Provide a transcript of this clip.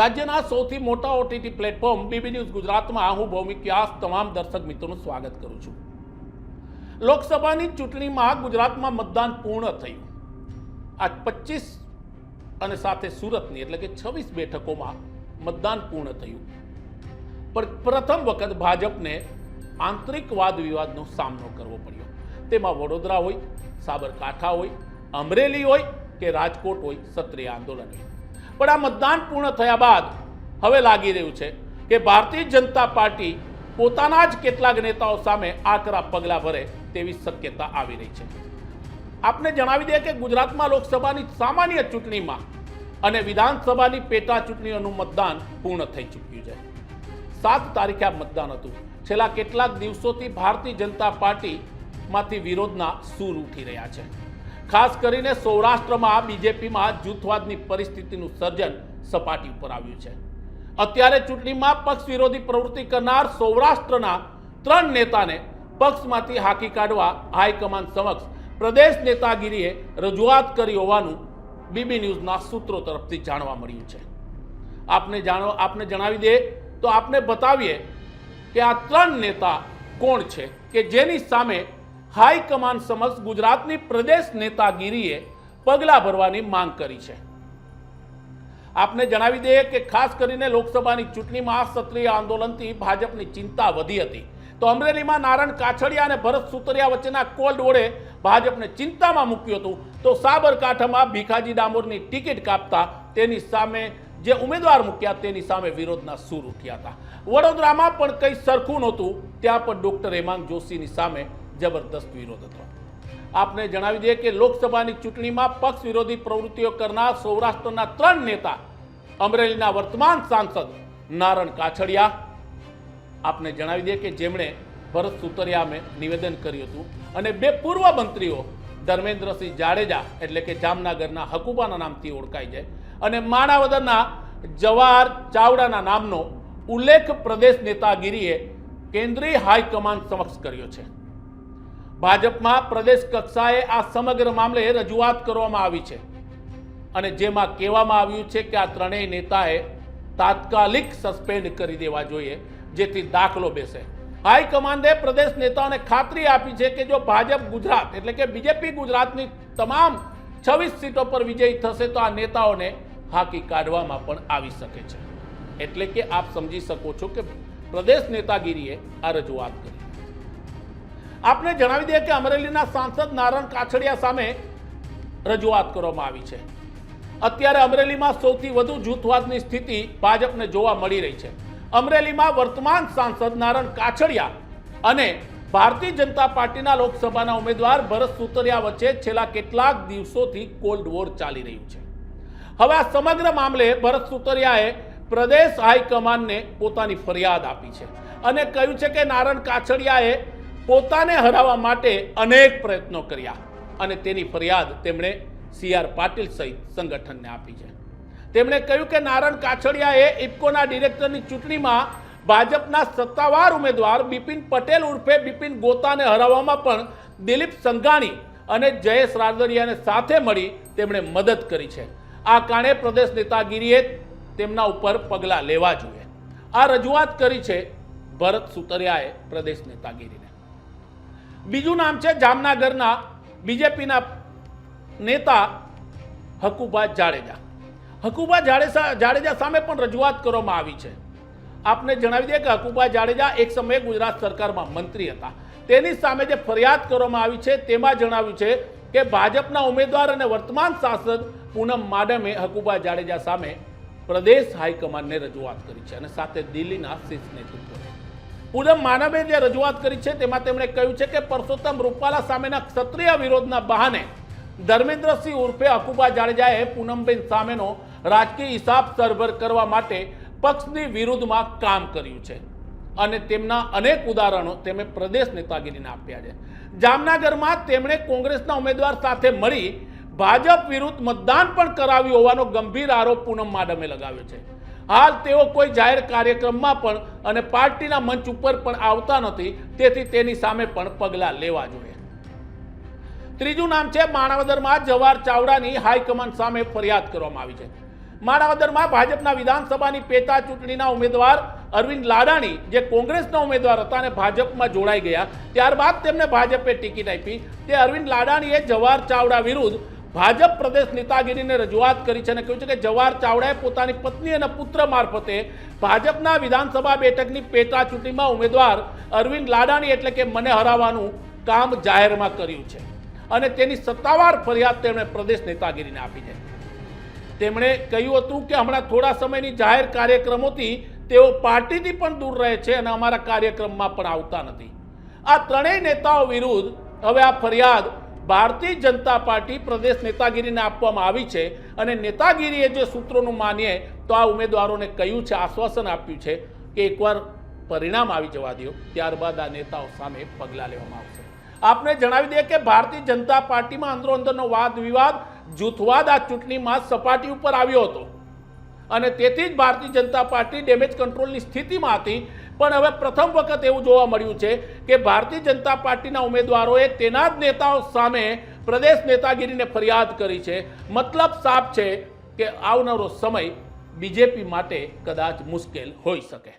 રાજ્યના સૌથી મોટા ઓટીટી પ્લેટફોર્મ બીબી ન્યૂઝ ગુજરાતમાં હું ભૌમિક વ્યાસ, તમામ દર્શક મિત્રોનું સ્વાગત કરું છું. લોકસભાની ચૂંટણીમાં ગુજરાતમાં મતદાન પૂર્ણ થયું. આ પચીસ અને સાથે સુરતની એટલે કે છવ્વીસ બેઠકોમાં મતદાન પૂર્ણ થયું. પણ પ્રથમ વખત ભાજપને આંતરિક વાદ વિવાદનો સામનો કરવો પડ્યો. તેમાં વડોદરા હોય, સાબરકાંઠા હોય, અમરેલી હોય કે રાજકોટ હોય, ક્ષત્રિય આંદોલન હોય. પણ આ મતદાન પૂર્ણ થયા બાદ હવે લાગી રહ્યું છે કે ભારતીય જનતા પાર્ટી પોતાના જ કેટલાક નેતાઓ સામે આકરા પગલાં ભરે તેવી શક્યતા આવી રહી છે. આપને જણાવી દઈએ કે ગુજરાતમાં લોકસભાની સામાન્ય ચૂંટણીમાં અને વિધાનસભાની પેટા ચૂંટણીઓનું મતદાન પૂર્ણ થઈ ચૂક્યું છે. સાત તારીખે આ મતદાન હતું. છેલ્લા કેટલાક દિવસોથી ભારતીય જનતા પાર્ટીમાંથી વિરોધના સૂર ઉઠી રહ્યા છે. ખાસ કરીને સૌરાષ્ટ્રમાં બીજેપીમાં જૂથવાદની પરિસ્થિતિનું સર્જન સપાટી ઉપર આવ્યું છે. અત્યારે ચૂંટણીમાં પક્ષ વિરોધી પ્રવૃત્તિ કરનાર સૌરાષ્ટ્રના ત્રણ નેતાને પક્ષમાંથી હાકી કાઢવા હાઈકમાન્ડ સમક્ષ પ્રદેશ નેતાગીરીએ રજૂઆત કરી હોવાનું બીબી ન્યૂઝના સૂત્રો તરફથી જાણવા મળ્યું છે. આપને જાણો, આપને જણાવી દે તો આપને બતાવીએ કે આ ત્રણ નેતા કોણ છે કે જેની સામે હાઈકમાન્ડ સમક્ષ ગુજરાતની પ્રદેશ નેતાગીરીએ પગલાં ભરવાની માંગ કરી છે. આપને જણાવી દઈએ કે ખાસ કરીને લોકસભાની ચૂંટણીમાં ક્ષત્રિય આંદોલનથી ભાજપની ચિંતા વધી હતી. તો અમરેલીમાં નારણ કાછડિયા અને ભરત સુતરિયા વચ્ચેના કોલ્ડ વોરે ભાજપને ચિંતામાં મૂક્યું હતું. તો સાબરકાંઠામાં ભીખાજી ડામોરની ટિકિટ કાપતા તેની સામે જે ઉમેદવાર મૂક્યા તેની સામે વિરોધના સૂર ઉઠ્યા હતા. વડોદરામાં પણ કંઈ સરખું નહોતું. ત્યાં પણ ડોક્ટર હેમાંગ જોશીની સામે જબરદસ્ત વિરોધ હતો. આપને જણાવી દઈએ કે લોકસભાની ચૂંટણીમાં પક્ષ વિરોધી પ્રવૃત્તિઓ કરનાર સૌરાષ્ટ્રના ત્રણ નેતા, અમરેલીના વર્તમાન સાંસદ નારણ કાછડિયા. આપને જણાવી દઈએ કે જેમણે ભરત સુતરિયામે નિવેદન કર્યું હતું અને બે પૂર્વ મંત્રીઓ, ધર્મેન્દ્રસિંહ જાડેજા એટલે કે જામનગરના હકુબાના નામથી ઓળખાય છે અને માણાવદરના જવાહર ચાવડાના નામનો ઉલ્લેખ પ્રદેશ નેતાગીરીએ કેન્દ્રીય હાઈકમાન્ડ સમક્ષ કર્યો છે. ભાજપમાં પ્રદેશ કક્ષાએ આ સમગ્ર મામલે રજૂઆત કરવામાં આવી છે. અને જેમાં કહેવામાં આવ્યું છે કે આ ત્રણેય નેતાએ તાત્કાલિક સસ્પેન્ડ કરી દેવા જોઈએ, જેથી દાખલો બેસે. હાઈકમાન્ડે પ્રદેશ નેતાઓને ખાતરી આપી છે કે જો ભાજપ ગુજરાત, એટલે કે બીજેપી ગુજરાતની તમામ છવ્વીસ સીટો પર વિજયી થશે, તો આ નેતાઓને હાકી કાઢવામાં પણ આવી શકે છે. એટલે કે આપ સમજી શકો છો કે પ્રદેશ નેતાગીરીએ આ રજૂઆત કરી. આપને જણાવી દઈએ કે અમરેલીના સાંસદ નારણ કાછડિયા સામે રજૂઆત કરવામાં આવી છે. અત્યારે અમરેલીમાં સૌથી વધુ જૂથવાદની સ્થિતિ ભાજપને જોવા મળી રહી છે. અમરેલીમાં વર્તમાન સાંસદ નારણ કાછડિયા અને ભારતીય જનતા પાર્ટીના લોકસભાના ઉમેદવાર ભરત સુતરિયા વચ્ચે છેલ્લા કેટલાક દિવસોથી કોલ્ડ વોર ચાલી રહ્યું છે. હવે આ સમગ્ર મામલે ભરત સુતરિયાએ પ્રદેશ હાઈકમાન્ડને પોતાની ફરિયાદ આપી છે અને કહ્યું છે કે નારણ કાછડિયાએ પોતાને હરાવવા માટે અનેક પ્રયત્નો કર્યા અને તેની ફરિયાદ તેમણે સી આર પાટીલ સહિત સંગઠનને આપી છે. તેમણે કહ્યું કે નારણ કાછડિયાએ ઇફકોના ડિરેક્ટરની ચૂંટણીમાં ભાજપના સત્તાવાર ઉમેદવાર બિપિન પટેલ ઉર્ફે બિપિન ગોતાને હરાવવામાં પણ દિલીપ સંઘાણી અને જયેશ રાદડિયાને સાથે મળી તેમણે મદદ કરી છે. આ કારણે પ્રદેશ નેતાગીરીએ તેમના ઉપર પગલાં લેવા જોઈએ. આ રજૂઆત કરી છે ભરત સુતરિયાએ પ્રદેશ નેતાગીરીને. બીજું નામ છે જામનગરના બીજેપીના નેતા હકુબા જાડેજા. હકુબા જાડેજા જાડેજા સામે પણ રજૂઆત કરવામાં આવી છે. આપને જણાવી દઈએ કે હકુબા જાડેજા એક સમયે ગુજરાત સરકારમાં મંત્રી હતા. તેની સામે જે ફરિયાદ કરવામાં આવી છે તેમાં જણાવ્યું છે કે ભાજપના ઉમેદવાર અને વર્તમાન સાંસદ પૂનમ માડમે હકુબા જાડેજા સામે પ્રદેશ હાઈકમાન્ડને રજૂઆત કરી છે અને સાથે દિલ્હીના શીર્ષ નેતૃત્વને પૂનમ માનવે જે રજૂઆત કરી છે, તેમાં તેમણે કહ્યું છે કે પરસોત્તમ રૂપાલા સામેના ક્ષત્રિય વિરોધના બહાને ધર્મેન્દ્રસિંહ ઉર્ફે અકુબા જાડેજાએ પૂનમબેન સામેનો રાજકીય હિસાબ સરભર કરવા માટે પક્ષની વિરુદ્ધમાં કામ કર્યું છે. અને તેમના અનેક ઉદાહરણો તેમણે પ્રદેશ નેતાગીરીને આપ્યા છે. જામનગરમાં તેમણે કોંગ્રેસના ઉમેદવાર સાથે મળી ભાજપ વિરુદ્ધ મતદાન પણ કરાવ્યું હોવાનો ગંભીર આરોપ પૂનમ માડમે લગાવ્યો છે. હાલ તેઓ કોઈ જાહેર કાર્યક્રમમાં પણ અને પાર્ટીના મંચ ઉપર પણ આવતા નથી, તેથી તેની સામે પણ પગલાં લેવા જોઈએ. ત્રીજું નામ છે માણાવદરમાં જવાહર ચાવડાની હાઈકમાન્ડ સામે ફરિયાદ કરવામાં આવી છે. માણાવદરમાં ભાજપના વિધાનસભાની પેટા ચૂંટણીના ઉમેદવાર અરવિંદ લાડાણી, જે કોંગ્રેસના ઉમેદવાર હતા અને ભાજપમાં જોડાઈ ગયા, ત્યારબાદ તેમને ભાજપે ટિકિટ આપી. તે અરવિંદ લાડાણીએ જવાહર ચાવડા વિરુદ્ધ ભાજપ પ્રદેશ નેતાગીરીને રજૂઆત કરી છે અને કહ્યું છે કે જવાહર ચાવડાએ પોતાની પત્ની અને પુત્ર મારફતે ભાજપના વિધાનસભા બેઠકની પેટા ચૂંટણીમાં ઉમેદવાર અરવિંદ લાડાણી એટલે કે મને હરાવવાનું કામ જાહેરમાં કર્યું છે. અને તેની સત્તાવાર ફરિયાદ તેમણે પ્રદેશ નેતાગીરીને આપી છે. તેમણે કહ્યું હતું કે હમણાં થોડા સમયની જાહેર કાર્યક્રમોથી તેઓ પાર્ટીથી પણ દૂર રહે છે અને અમારા કાર્યક્રમમાં પણ આવતા નથી. આ ત્રણેય નેતાઓ વિરુદ્ધ હવે આ ફરિયાદ ભારતીય જનતા પાર્ટી પ્રદેશ નેતાગીરીને આપવામાં આવી છે અને નેતાગીરીએ જે સૂત્રોનું માનીએ તો આ ઉમેદવારોને કહ્યું છે, આશ્વાસન આપ્યું છે કે એકવાર પરિણામ આવી જવા દો ત્યારબાદ આ નેતાઓ સામે પગલાં લેવામાં આવશે. આપને જણાવી દઈએ કે ભારતીય જનતા પાર્ટીમાં અંદરો અંદરનો વાદ વિવાદ, જૂથવાદ આ ચૂંટણીમાં સપાટી ઉપર આવ્યો હતો. અને તેથી જ ભારતીય જનતા પાર્ટી ડેમેજ કંટ્રોલની સ્થિતિમાં હતી પણ હવે પ્રથમ વખત એવું જોવા મળ્યું છે કે ભારતીય જનતા પાર્ટીના ઉમેદવારોએ તેના જ નેતાઓ સામે પ્રદેશ નેતાગીરીને ફરિયાદ કરી છે. મતલબ સાફ છે કે આવનારો સમય બીજેપી માટે કદાચ મુશ્કેલ હોઈ શકે.